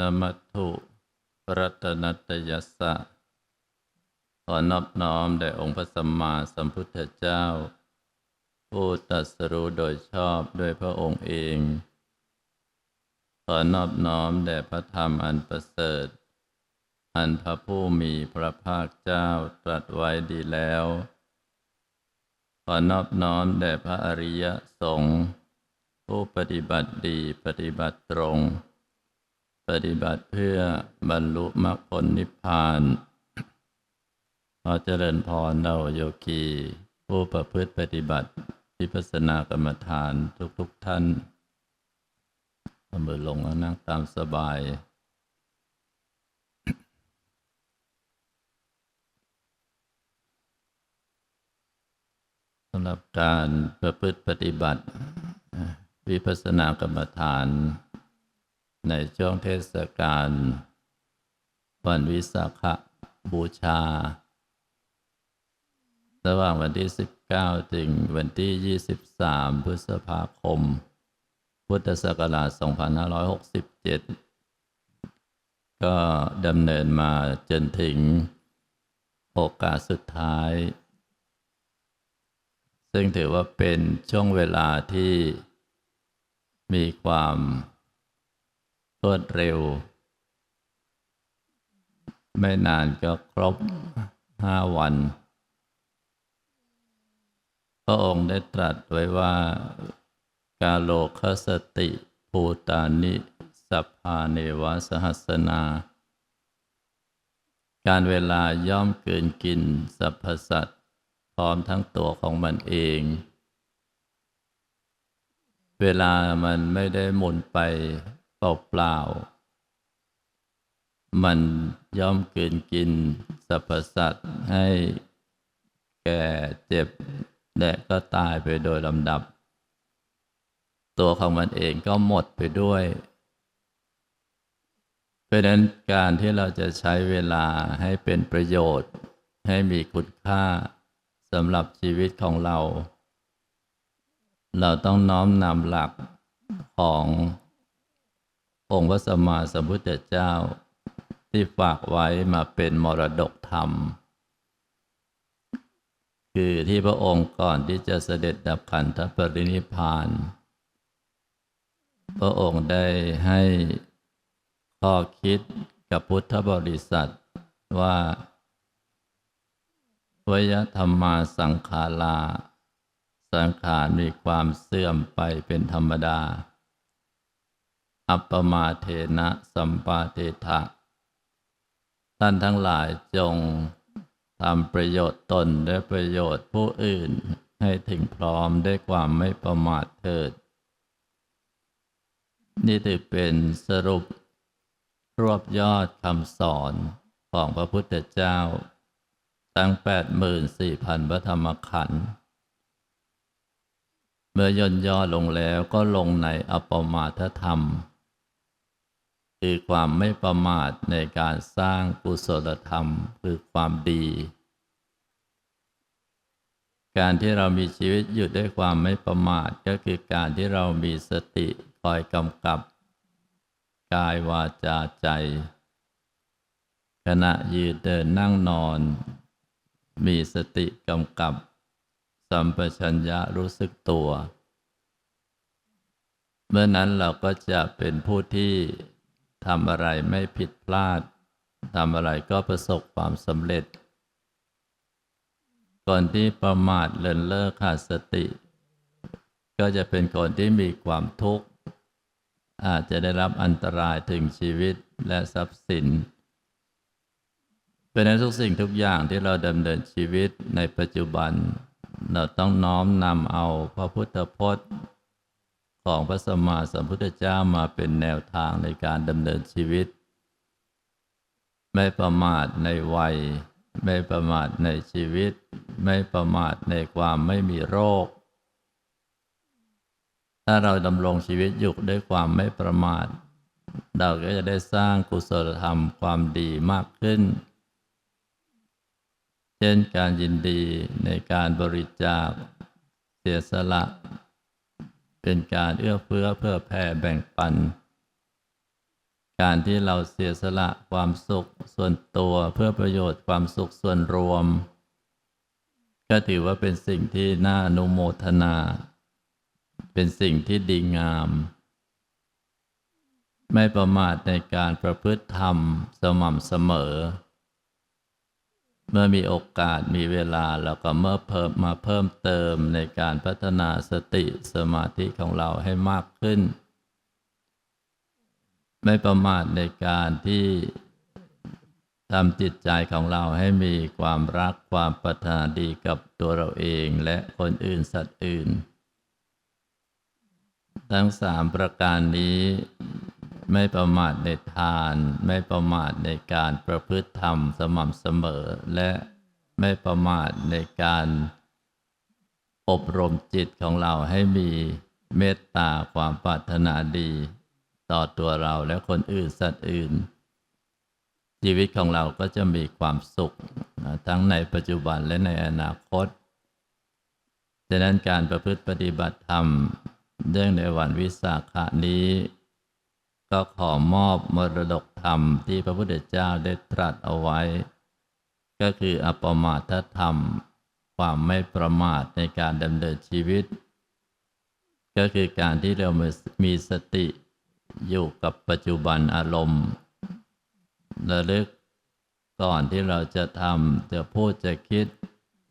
นมัตถุรัตนัตยัสสะขอนอบน้อมแด่องค์พระสัมมาสัมพุทธเจ้า ผู้ตรัสรู้โดยชอบด้วยพระองค์เอง ขอนอบน้อมแด่พระธรรมอันประเสริฐ อันพระผู้มีพระภาคเจ้าตรัสไว้ดีแล้ว ขอนอบน้อมแด่พระอริยสงฆ์ผู้ปฏิบัติดีปฏิบัติตรง ปฏิบัติเพื่อบรรลุมรรคผลนิพพานขอเจริญพรเราโยคี ผู้ประพฤติปฏิบัติวิปัสสนากรรมฐานทุกๆทท่านเอามือลงแล้วนั่งตามสบาย สำหรับการประพฤติปฏิบัติ วิปัสสนากรรมฐาน ในช่วงเทศกาลวันวิสาขบูชา ระหว่างวันที่ 19 ถึงวันที่ 23 พฤษภาคม พุทธศักราช 2567 ก็ดำเนินมาจนถึงโอกาสสุดท้าย ซึ่งถือว่าเป็นช่วงเวลาที่มีความ รวดเร็ว ไม่นานก็ครบห้าวัน พระองค์ได้ตรัสไว้ว่ากาโลคสติภูตานิสัพพาเนวสหัสนา การเวลาย่อมเกินกินสรรพสัตว์พร้อมทั้งตัวของมันเอง เวลามันไม่ได้หมุนไป เปล่าๆมันย่อมเกินกินสรรพสัตว์ให้แก่เจ็บและก็ตายไปโดยลำดับ ตัวของมันเองก็หมดไปด้วย เพราะนั้นการที่เราจะใช้เวลาให้เป็นประโยชน์ ให้มีคุณค่าสำหรับชีวิตของเรา เราต้องน้อมนำหลักของ องค์พระสัมมาสัมพุทธเจ้า ที่ฝากไว้มาเป็นมรดกธรรม คือที่พระองค์ก่อนที่จะเสด็จดับขันธปรินิพาน พระองค์ได้ให้ข้อคิดกับพุทธบริษัทว่าวยธรรมาสังขารา สังขารมีความเสื่อมไปเป็นธรรมดา อัปปมาเทนะสัมปาเทถะท่านทั้งหลายจงทำประโยชน์ตนและประโยชน์ผู้อื่นให้ถึงพร้อมด้วยความไม่ประมาทเถิด นี่ถือเป็นสรุป รวบยอดคำสอนของพระพุทธเจ้าทั้งแปดหมื่นสี่พันพระธรรมขันธ์เมื่อย่นย่อลงแล้วก็ลงในอปมาทธรรม คือความไม่ประมาทในการสร้างกุศลธรรมคือความดี การที่เรามีชีวิตอยู่ด้วยความไม่ประมาทก็คือการที่เรามีสติคอยกำกับ กายวาจาใจ ขณะยืนเดินนั่งนอน มีสติกำกับ สัมปชัญญะรู้สึกตัว เมื่อนั้นเราก็จะเป็นผู้ที่ ทำอะไรไม่ผิดพลาดทำอะไรก็ประสบความสำเร็จก่อนที่ประมาทเลินเล่อขาดสติ ก็จะเป็นคนที่มีความทุกข์ อาจจะได้รับอันตรายถึงชีวิตและทรัพย์สิน เป็นในทุกสิ่งทุกอย่างที่เราดำเนินชีวิตในปัจจุบัน เราต้องน้อมนำเอาพระพุทธพจน์ ของพระสัมมาสัมพุทธเจ้ามาเป็นแนวทางในการดำเนินชีวิต ไม่ประมาทในวัย ไม่ประมาทในชีวิต ไม่ประมาทในความไม่มีโรค ถ้าเราดำรงชีวิตอยู่ด้วยความไม่ประมาท เราก็จะได้สร้างกุศลธรรมความดีมากขึ้น เช่นการยินดีในการบริจาคเสียสละ เป็นการเอื้อเฟื้อเพื่อแผ่แบ่งปัน การที่เราเสียสละความสุขส่วนตัวเพื่อประโยชน์ความสุขส่วนรวม ก็ถือว่าเป็นสิ่งที่น่าอนุโมทนา เป็นสิ่งที่ดีงาม ไม่ประมาทในการประพฤติธรรมสม่ำเสมอ เมื่อมีโอกาสมีเวลาเราก็เมื่อเพิ่มมาเพิ่มเติมในการพัฒนาสติสมาธิของเราให้มากขึ้น ไม่ประมาทในการที่ทำจิตใจของเราให้มีความรักความปรารถนาดีกับตัวเราเองและคนอื่นสัตว์อื่น ทั้งสามประการนี้ ไม่ประมาทในทาน ไม่ประมาทในการประพฤติธรรมสม่ำเสมอ และไม่ประมาทในการอบรมจิตของเราให้มีเมตตาความปรารถนาดี ต่อตัวเราและคนอื่นสัตว์อื่น ชีวิตของเราก็จะมีความสุข ทั้งในปัจจุบันและในอนาคตดังนั้นการประพฤติปฏิบัติธรรมเรื่องในวันวิสาขานี้ ก็ขอมอบมรดกธรรมที่พระพุทธเจ้าได้ตรัสเอาไว้ ก็คืออปมาทธรรม ความไม่ประมาทในการดำเนินชีวิต ก็คือการที่เรามีสติอยู่กับปัจจุบันอารมณ์ระลึกก่อนที่เราจะทำจะพูดจะคิด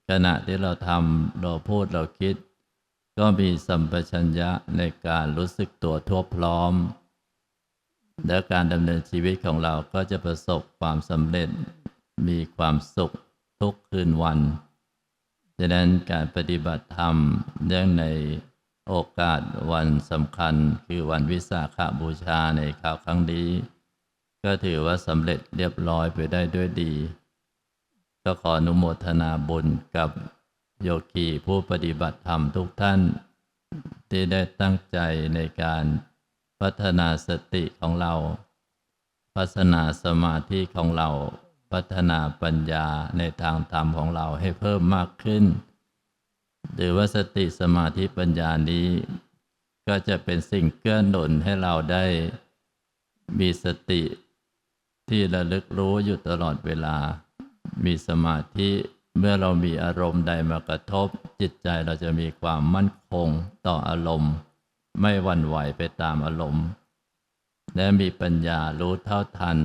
ขณะที่เราทำเราพูดเราคิด ก็มีสัมปชัญญะในการรู้สึกตัวทั่วพร้อม และการดำเนินชีวิตของเราก็จะประสบความสำเร็จมีความสุขทุกคืนวันดังนั้นการปฏิบัติธรรมเรื่องในโอกาสวันสำคัญคือวันวิสาขบูชาในคราวครั้งนี้ ก็ถือว่าสำเร็จเรียบร้อยไปได้ด้วยดี ก็ขออนุโมทนาบุญกับโยคีผู้ปฏิบัติธรรมทุกท่าน ที่ได้ตั้งใจในการ พัฒนาสติของเรา พัฒนาสมาธิของเรา พัฒนาปัญญาในทางธรรมของเราให้เพิ่มมากขึ้น หรือว่าสติสมาธิปัญญานี้ ก็จะเป็นสิ่งเกื้อหนุนให้เราได้มีสติที่ระลึกรู้อยู่ตลอดเวลา มีสมาธิเมื่อเรามีอารมณ์ใดมากระทบ จิตใจเราจะมีความมั่นคงต่ออารมณ์ ไม่หวั่นไหวไปตามอารมณ์ และมีปัญญารู้เท่าทัน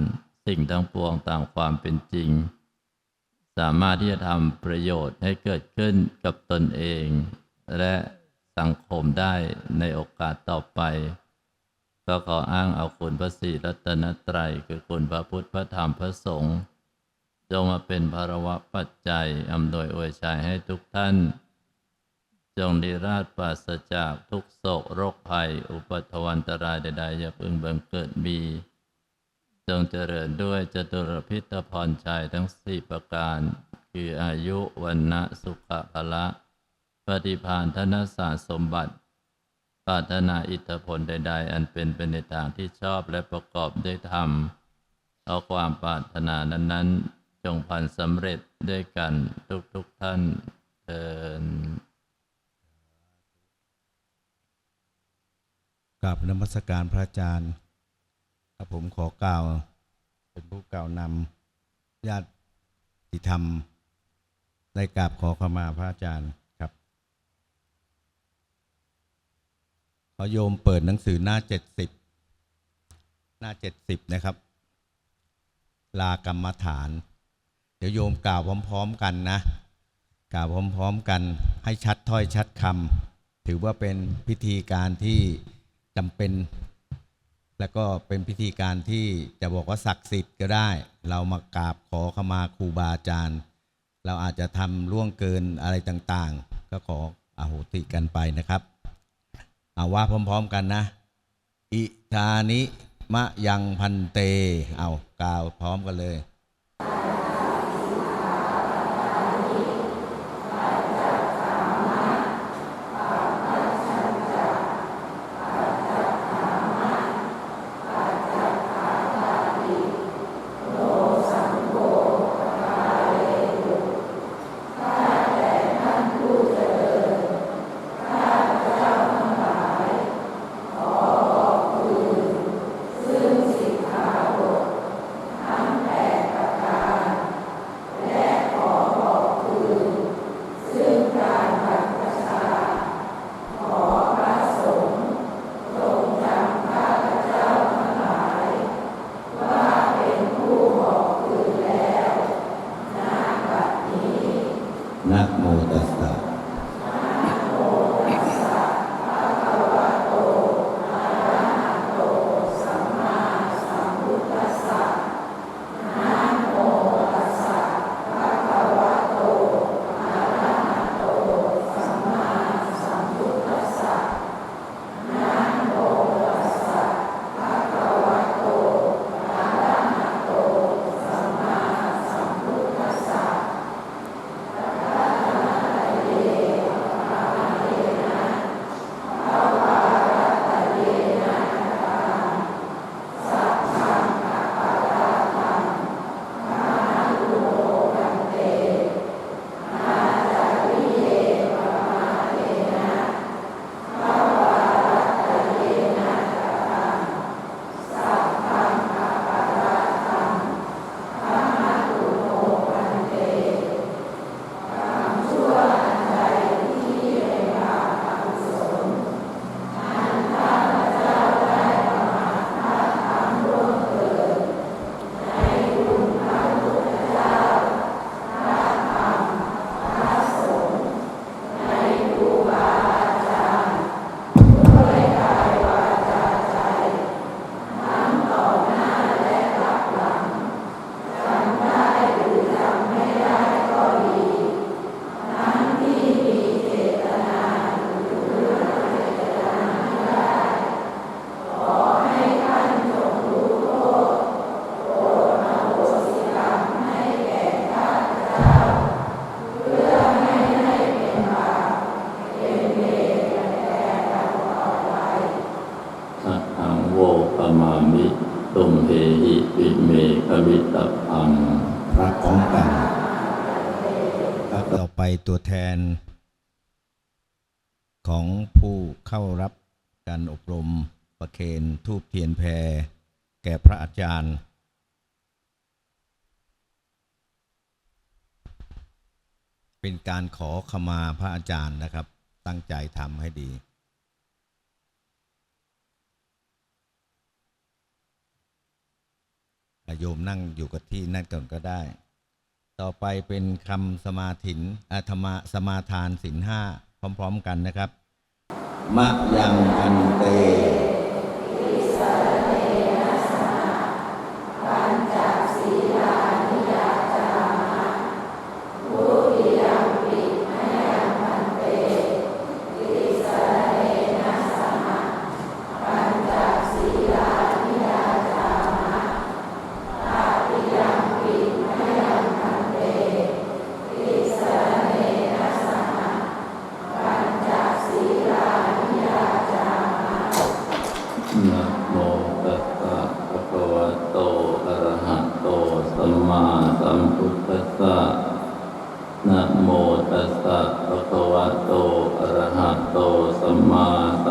สิ่งทั้งปวงตามความเป็นจริง สามารถที่จะทำประโยชน์ให้เกิดขึ้นกับตนเอง และสังคมได้ในโอกาสต่อไป ก็ขออ้างเอาคุณพระศรีรัตนตรัยคือคุณพระพุทธพระธรรมพระสงฆ์จงมาเป็นภารวะปัจจัยอำนวยอวยชัยให้ทุกท่าน จงดีราชปราศจากทุกโศกโรคภัย อุปทวันตรายใดๆอย่าพึงบังเกิดมี จงเจริญด้วยจตุรพิธพรชัยทั้งสี่ประการ คืออายุวันนะสุขภละ ปฏิพานธนสารสมบัติปรารถนาอิทธผลใด ๆ อันเป็นเป็นในทางที่ชอบและประกอบด้วยธรรม เอาความปรารถนานั้น ๆ จงพันสำเร็จด้วยกันทุกๆทท่านเทิน กราบนมัสการพระอาจารย์ครับผมขอกล่าว เป็นผู้กล่าวนำญาติธรรมได้กราบขอขมาพระอาจารย์ครับ ขอโยมเปิดหนังสือหน้าเจ็ดสิบหน้าเจ็ดสิบนะครับ ลากรรมฐาน เดี๋ยวโยมกล่าวพร้อม ๆ กันนะกล่าวพร้อม ๆ กันให้ชัดถ้อยชัดคำถือว่าเป็นพิธีการที่ จำเป็น แล้วก็เป็นพิธีการที่จะบอกว่าศักดิ์สิทธิ์ก็ได้ เรามากราบขอขมาครูบาอาจารย์ เราอาจจะทำล่วงเกินอะไรต่างๆ ก็ขออโหติกันไปนะครับเอาว่าพร้อม ๆ กันนะ อิทานิมะยังพันเต เอากล่าวพร้อมกันเลยาจารย์เป็นการขอขมาพระอาจารย์นะครับ ตั้งใจทำให้ดีโยมนั่งอยู่กับที่นั่นก่อนก็ได้ ต่อไปเป็นคำสมาถินอาธรรมสมาทานสินห้าพร้อม ๆ กันนะครับ มะยังอันเต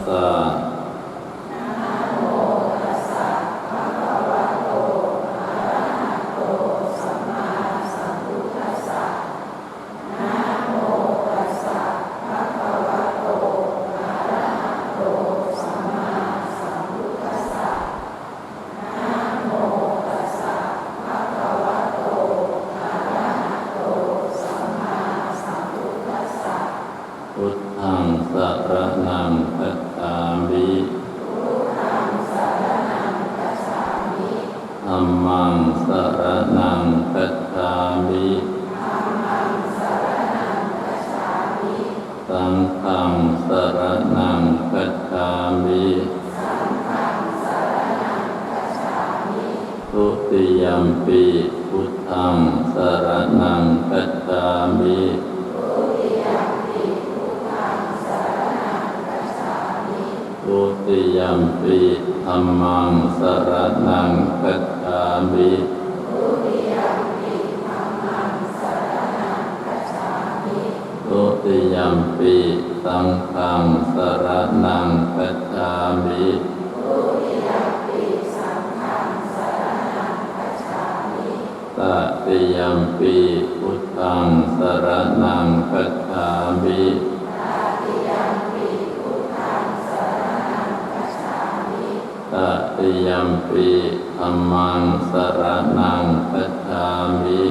สะ หังสระนังคัจฉามิธัมมังสรณังคัจฉามิสังฆังสรณังคัจฉามิทุติยมปีพุทธังสรณังคัจฉามิ ทุติยมปีธรรมังสรนังคัจฉามิทุติยมปีสังฆังสรนังคัจฉามิตติยมปีพุทธังสรนังคัจฉามิ ทุ ตติ ยัมปีธรรมังสรณังคัจฉามิ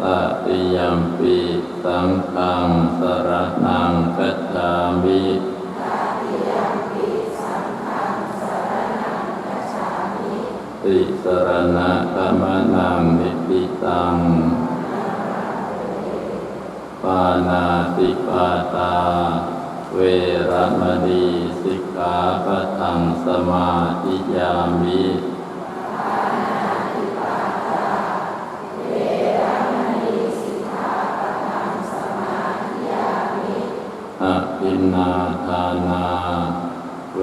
ตติยัมปีสังฆังสรณังคัจฉามิติสรณะกมนังนิพิตังปานาติปาตา เวระมณีสิกขาปะทังสมาธิยามิอภินนาทานา เว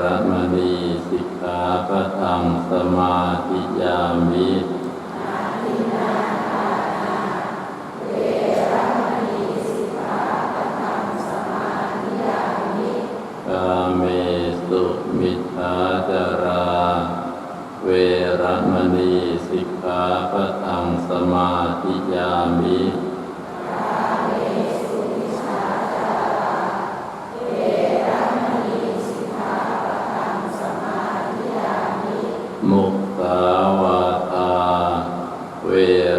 ระมณีสิกขาปะทังสมาธิยามิ กาเมสุมิทาจารา เวระมณีสิกขาปะทังส ติยามิมุสาวาตา เว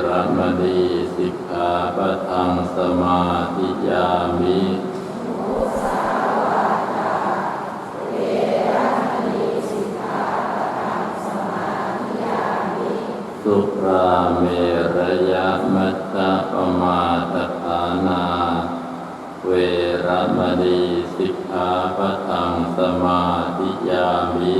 รมณีสิกขาปะทังสมาธิยามิ สุราเมระยะมัจจปมาตฐานา เว รมณีสิกขาปะทังสมาธิยามิ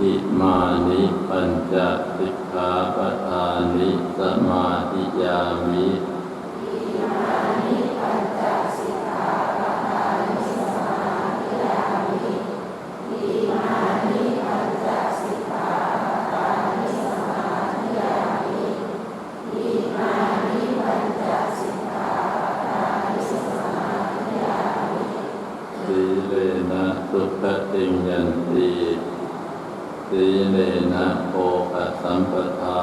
อิมานิปัญจสิกขาปทานิสมาธิยามิ สีเลนะสุขติงยันติสี เลนะโภคสัมปทา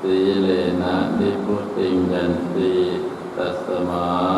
สีเลนะนิพุติงยันติตัสมา